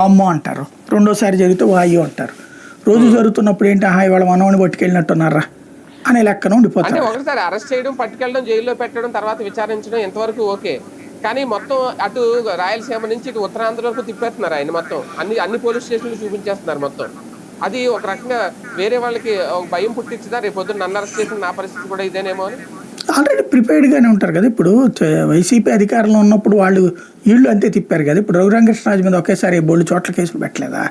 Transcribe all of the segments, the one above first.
అమ్మో అంటారు. రెండోసారి జరిగితే వాయు అంటారు. రోజు జరుగుతున్నప్పుడు ఏంటి? ఆహా ఇవాళ మనవని పట్టుకెళ్ళినట్టున్నారా? అనే లెక్కన అంటే ఉండిపోతారు ఒకటిసారి అరెస్ట్ చేయడం పట్టుకెళ్ళడం జైల్లో పెట్టడం తర్వాత విచారించడం ఎంతవరకు ఓకే. కానీ మొత్తం అటు రాయలసీమ నుంచి ఇటు ఉత్తరాంధ్ర వరకు తిప్పేస్తున్నారు ఆయన మొత్తం. అన్ని అన్ని పోలీస్ స్టేషన్లు చూపించేస్తున్నారు మొత్తం. అది ఒక రకంగా వేరే వాళ్ళకి ఒక భయం పుట్టించిందా? రేపు పొద్దున్న నన్ను అరెస్ట్ చేసిన నా పరిస్థితి కూడా ఇదేనేమో అని? ఆల్రెడీ ప్రిపేర్డ్గానే ఉంటారు కదా ఇప్పుడు. వైసీపీ అధికారంలో ఉన్నప్పుడు వాళ్ళు వీళ్ళు అంతే తిప్పారు కదా. ఇప్పుడు రఘురామకృష్ణరాజు మీద ఒకేసారి బోళ్ళు చోట్ల కేసులు పెట్టలేదా?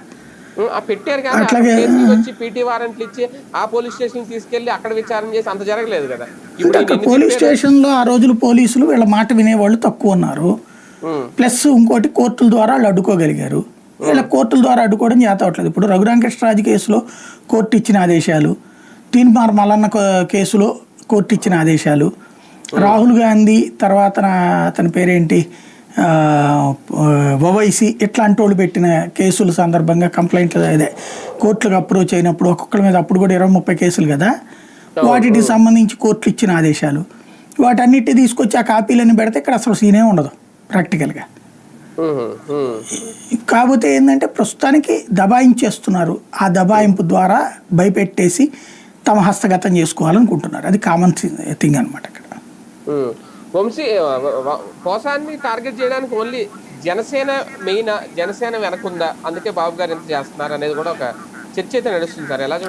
పెట్టారు కానీ అట్లాగే- ఆ కేసులకు వచ్చి పీటీ వారెంట్లు ఇచ్చి ఆ పోలీస్ స్టేషన్ తీసుకెళ్ళి అక్కడ విచారణ చేసి అంత జరగలేదు కదా. ఇప్పుడు పోలీస్. స్టేషన్లో ఆ రోజులు పోలీసులు వీళ్ళ మాట వినేవాళ్ళు తక్కువ ఉన్నారు. ప్లస్ ఇంకోటి కోర్టుల ద్వారా వాళ్ళు అడ్డుకోగలిగారు. వీళ్ళ కోర్టుల ద్వారా అడ్డుకోవడం చేత అవట్లేదు ఇప్పుడు రఘురామకృష్ణరాజు కేసులో కోర్టు ఇచ్చిన ఆదేశాలు తీన్మార్ మల్లన్న కో- కేసులో కోర్టు ఇచ్చిన ఆదేశాలు. రాహుల్ గాంధీ తర్వాత అతని పేరేంటి? ఓవైసీ ఇట్లాంటి వాళ్ళు పెట్టిన కేసుల సందర్భంగా కంప్లైంట్లు అదే కోర్టులకు అప్రోచ్ అయినప్పుడు ఒక్కొక్కరి మీద అప్పుడు కూడా ఇరవై ముప్పై కేసులు కదా? వాటికి సంబంధించి కోర్టులు ఇచ్చిన ఆదేశాలు. వాటన్నిటి తీసుకొచ్చి ఆ కాపీలన్నీ పెడితే ఇక్కడ అసలు సీనే ఉండదు ప్రాక్టికల్గా. కాకపోతే ఏంటంటే ప్రస్తుతానికి దబాయించేస్తున్నారు. ఆ దబాయింపు ద్వారా భయపెట్టేసి తమ హస్తగతం చేసుకోవాలనుకుంటున్నారు. అది కామన్ థింగ్ అనమాట అక్కడ. వంశీ వ- టార్గెట్ చేయడానికి ఓన్లీ జనసేన మెయిన్ జనసేన వెనకుందా? అందుకే బాబు గారు ఎంత చేస్తున్నారు అనేది కూడా ఒక చర్చ అయితే నడుస్తుంది సార్. ఎలా చూడాలి